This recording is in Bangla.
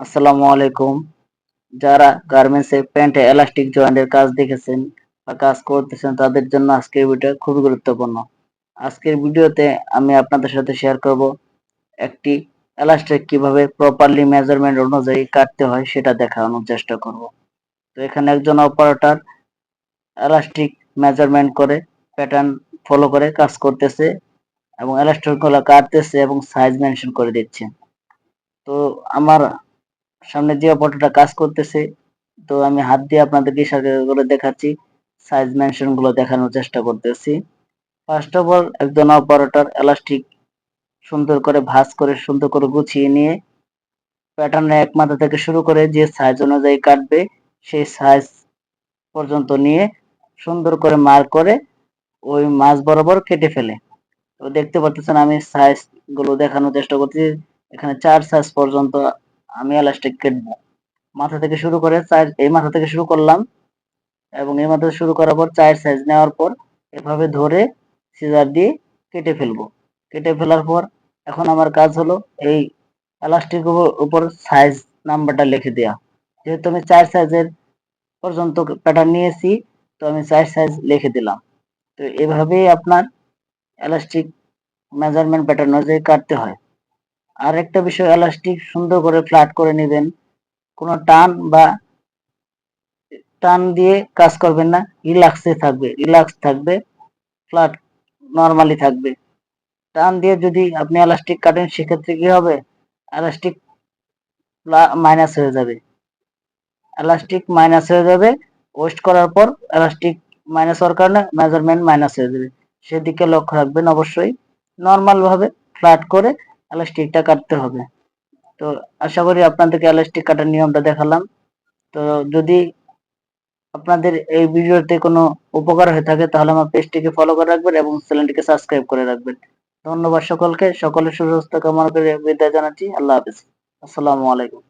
আসসালামু আলাইকুম। যারা গার্মেন্টসে প্যান্টে এলাস্টিক জয়েন্টের কাজ দেখেছেন বা কাজ করতেছেন, তাদের জন্য আজকের ভিডিও খুবই গুরুত্বপূর্ণ। আজকের ভিডিওতে আমি আপনাদের সাথে শেয়ার করব একটি এলাস্টিক কীভাবে প্রপারলি মেজারমেন্ট অনুযায়ী কাটতে হয় সেটা দেখানোর চেষ্টা করব। তো এখানে একজন অপারেটর এলাস্টিক মেজারমেন্ট করে প্যাটার্ন ফলো করে কাজ করতেছে এবং এলাস্টিকগুলো কাটতেছে এবং সাইজ মেনশন করে দিচ্ছে। তো আমার সামনে যে অপারেটরটা কাজ করতেছে, তো আমি হাত দিয়ে আপনাদেরকে ইশারা করে দেখাচ্ছি সাইজ মেনশনগুলো দেখানোর চেষ্টা করতেছি। ফার্স্ট অফ অল একজন অপারেটর এলাস্টিক সুন্দর করে ভাঁজ করে, সুন্দর করে গুছিয়ে নিয়ে প্যাটার্নে এক মাথা থেকে শুরু করে যে সাইজ অনুযায়ী কাটবে, সেই সাইজ পর্যন্ত নিয়ে সুন্দর করে মার্ক করে ওই মাছ বরাবর কেটে ফেলে। তো দেখতে পাচ্ছেন আমি সাইজগুলো দেখানোর চেষ্টা করছি এখানে চার সাইজ পর্যন্ত আমি এলাস্টিক কেটবো। মাথা থেকে শুরু করে চার এই মাথা থেকে শুরু করলাম এবং এই মাথা শুরু করার পর চায়ের সাইজ নেওয়ার পর এভাবে ধরে সিজার দিয়ে কেটে ফেলব। কেটে ফেলার পর এখন আমার কাজ হলো এই এলাস্টিক উপর সাইজ নাম্বারটা লিখে দেওয়া যেহেতু আমি চার সাইজের পর্যন্ত প্যাটার্ন নিয়েছি, তো আমি চার সাইজ লিখে দিলাম। তো এভাবেই আপনার এলাস্টিক মেজারমেন্ট প্যাটার্ন অনুযায়ী কাটতে হয়। আর একটা বিষয় এলাস্টিক সুন্দর করে ফ্ল্যাট করে নেবেন। কোনো টান বা টান দিয়ে কাজ করবেন না। রিল্যাক্সে থাকবে রিল্যাক্স থাকবে ফ্ল্যাট নর্মালি থাকবে। টান দিয়ে যদি আপনি এলাস্টিক কাটেন, সেক্ষেত্রে কি হবে? এলাস্টিক মাইনাস হয়ে যাবে। এলাস্টিক মাইনাস হয়ে যাবে ওয়েস্ট করার পর এলাস্টিক মাইনাস হওয়ার কারণে মেজারমেন্ট মাইনাস হয়ে যাবে। সেদিকে লক্ষ্য রাখবেন অবশ্যই। নর্মাল ভাবে ফ্ল্যাট করে এলাস্টিকটা কাটতে হবে। তো আশা করি আপনাদেরকে এলাস্টিক কাটার নিয়মটা দেখালাম। তো যদি আপনাদের এই ভিডিওতে কোনো উপকার হয়ে থাকে, তাহলে আমার পেজটিকে ফলো করে রাখবেন এবং চ্যানেলটিকে সাবস্ক্রাইব করে রাখবেন। ধন্যবাদ সকলকে। সকলের সুস্বাস্থ্য কামনা করে বিদায় জানাচ্ছি। আল্লাহ হাফিজ। আসসালামু আলাইকুম।